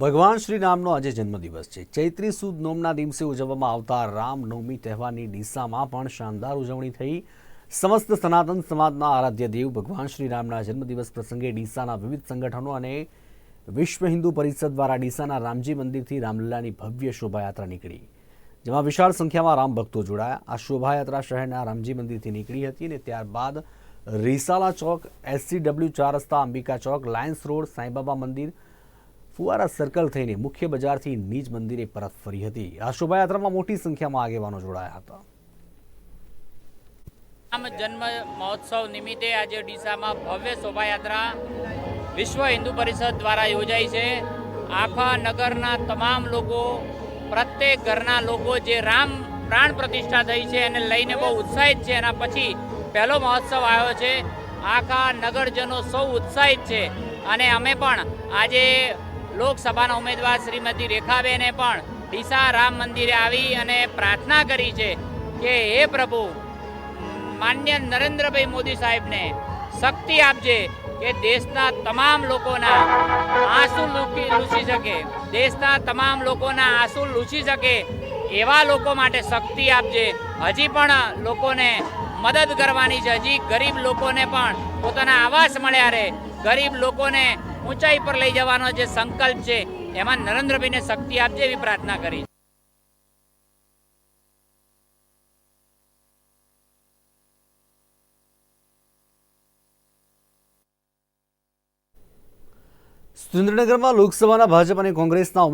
ભગવાન શ્રી રામનો આજે જન્મદિવસ છે. ચૈત્રી સુદ નોમના દિવસે ઉજવવામાં આવતા રામનવમી તહેવારની ડીસામાં પણ શાનદાર ઉજવણી થઈ. સમસ્ત સનાતન સમાજના આરાધ્ય દેવ ભગવાન શ્રી રામના જન્મદિવસ પ્રસંગે ડીસાના વિવિધ સંગઠનો અને વિશ્વ હિન્દુ પરિષદ દ્વારા ડીસાના રામજી મંદિરથી રામલીલાની ભવ્ય શોભાયાત્રા નીકળી. જેમાં વિશાળ સંખ્યામાં રામ ભક્તો જોડાયા. આ શોભાયાત્રા શહેરના રામજી મંદિરથી નીકળી હતી અને ત્યારબાદ રીસાલા ચોક, એસસીડબલ્યુ ચાર રસ્તા, અંબિકા ચોક, લાયન્સ રોડ, સાંઈબાબા મંદિર ફુવારા સર્કલ થઈને મુખ્ય બજારથી નીજ મંદિરે પરત ફરી હતી. આ શોભાયાત્રામાં મોટી સંખ્યામાં આગેવાનો જોડાયા હતા. રામ જન્મ મહોત્સવ નિમિત્તે આજે ડીસામાં ભવ્ય શોભાયાત્રા વિશ્વ હિન્દુ પરિષદ દ્વારા યોજાઈ છે. આખા નગરના તમામ લોકો, પ્રત્યેક ઘરના લોકો જે રામ પ્રાણ પ્રતિષ્ઠા થઈ છે એને લઈને બહુ ઉત્સાહિત છે. એના પછી પહેલો મહોત્સવ આવ્યો છે. આખા નગરજનો સૌ ઉત્સાહિત છે. અને અમે પણ આજે લોકસભાના ઉમેદવાર શ્રીમતી રેખાબેને પણ ડીસા રામ મંદિરે આવી અને પ્રાર્થના કરી છે કે હે પ્રભુ, માન્ય નરેન્દ્રભાઈ મોદી સાહેબને શક્તિ આપજે કે દેશના તમામ લોકોના આંસુ લૂકી લૂછી શકે, દેશના તમામ લોકોના આંસુ લૂછી શકે એવા લોકો માટે શક્તિ આપજે. હજી પણ લોકોને મદદ કરવાની છે. હજી ગરીબ લોકોને પણ પોતાના આવાસ મળ્યા રહે. ગરીબ લોકોને ઊંચાઈ પર લઈ જવાનો જે સંકલ્પ છે, એમાં નરેન્દ્રભાઈને શક્તિ આપજે એવી પ્રાર્થના કરી સુરેન્દ્રનગરમાં લોકસભાના ભાજપ અને કોંગ્રેસના